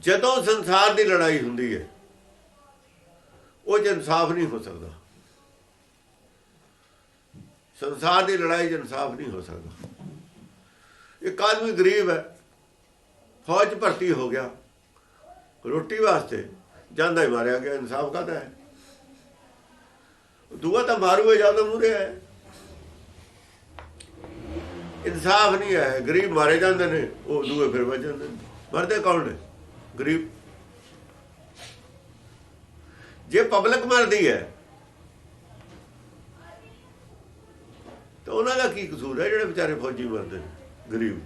ਜਦੋਂ ਸੰਸਾਰ ਦੀ ਲੜਾਈ ਹੁੰਦੀ ਹੈ, ਉਹ 'ਚ ਇਨਸਾਫ ਨਹੀਂ ਹੋ ਸਕਦਾ। ਸੰਸਾਰ ਦੀ ਲੜਾਈ 'ਚ ਇਨਸਾਫ ਨਹੀਂ ਹੋ ਸਕਦਾ। ਇੱਕ ਆਦਮੀ ਗਰੀਬ ਹੈ, ਫੌਜ ਭਰਤੀ ਹੋ ਗਿਆ, ਰੋਟੀ ਵਾਸਤੇ ਜਾਂਦਾ ਹੀ ਮਾਰਿਆ ਗਿਆ, ਇਨਸਾਫ ਕਾਹਦਾ ਹੈ? ਦੂਆ ਤਾਂ ਮਾਰੂਗਾ ਜਾਂਦਾ ਮੂਰੇ ਹੈ। ਇਨਸਾਫ ਨਹੀਂ ਹੈ, ਗਰੀਬ ਮਾਰੇ ਜਾਂਦੇ ਨੇ, ਉਹ ਦੂਏ ਫਿਰ ਵੱਜ ਜਾਂਦੇ ਨੇ। ਮਰਦੇ ਕੌਣ ਨੇ? ਗਰੀਬ। ਜੇ ਪਬਲਿਕ ਮਰਦੀ ਹੈ, ਤਾਂ ਉਹਨਾਂ ਦਾ ਕੀ ਕਸੂਰ ਹੈ ਜਿਹੜੇ ਵਿਚਾਰੇ ਫੌਜੀ ਮਰਦੇ ਨੇ, ਗਰੀਬ?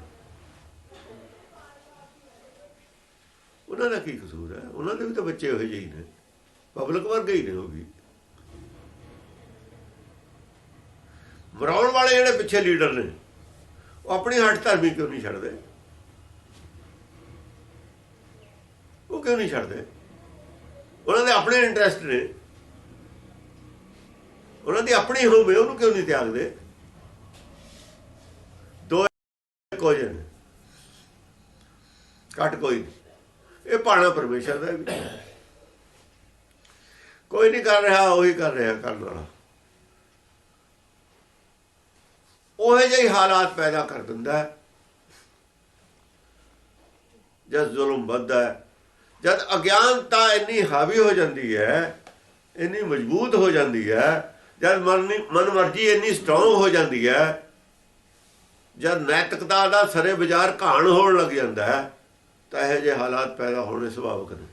ਉਹਨਾਂ ਦਾ ਕੀ ਕਸੂਰ ਹੈ? ਉਹਨਾਂ ਦੇ ਵੀ ਤਾਂ ਬੱਚੇ ਹੋਏ ਜਿਹੇ ਹੀ ਨੇ। ਪਬਲਿਕ ਵਰਗੇ ਹੀ ਨੇ ਉਹ ਵੀ। ਮਰਾਉਣ ਵਾਲੇ ਜਿਹੜੇ ਪਿੱਛੇ ਲੀਡਰ ਨੇ, ਉਹ ਆਪਣੀ ਹੱਟ ਧਰਮੀ ਕਿਉਂ ਨਹੀਂ ਛੱਡਦੇ? ਕਿਉਂ ਨਹੀਂ ਛੱਡਦੇ? ਉਹਨਾਂ ਦੇ ਆਪਣੇ ਇੰਟਰਸਟ ਨੇ। ਉਹਨਾਂ ਦੀ ਆਪਣੀ ਹੋਵੇ ਉਹਨੂੰ ਕਿਉਂ ਨਹੀਂ ਤਿਆਗਦੇ? ਦੋ ਕੋਈ ਨਹੀਂ ਘੱਟ ਕੋਈ ਇਹ ਪਾਣਾ ਪਰਮੇਸ਼ਰ ਦਾ ਵੀ। ਕੋਈ ਨਹੀਂ ਕਰ ਰਿਹਾ, ਉਹੀ ਕਰ ਰਿਹਾ ਕਰਨ ਵਾਲਾ। ਉਹ ਜਿਹੇ ਹਾਲਾਤ ਪੈਦਾ ਕਰ ਦਿੰਦਾ ਹੈ। ਜਦ ਜ਼ੁਲਮ ਵੱਧਦਾ ਹੈ। ਜਦ ਅਗਿਆਨਤਾ ਇੰਨੀ ਹਾਵੀ ਹੋ ਜਾਂਦੀ ਹੈ, ਇੰਨੀ ਮਜ਼ਬੂਤ ਹੋ ਜਾਂਦੀ ਹੈ, ਜਦ ਮਨ ਮਨ ਮਰਜ਼ੀ ਇੰਨੀ ਸਟਰੋਂਗ ਹੋ ਜਾਂਦੀ ਹੈ, ਜਦ ਨੈਤਿਕਤਾ ਦਾ ਸਰੇ ਬਾਜ਼ਾਰ ਘਾਣ ਹੋਣ ਲੱਗ ਜਾਂਦਾ ਹੈ, ਤਾਂ ਇਹ ਜਿਹੇ ਹਾਲਾਤ ਪੈਦਾ ਹੋਣੇ ਸੁਭਾਵਿਕ ਨੇ।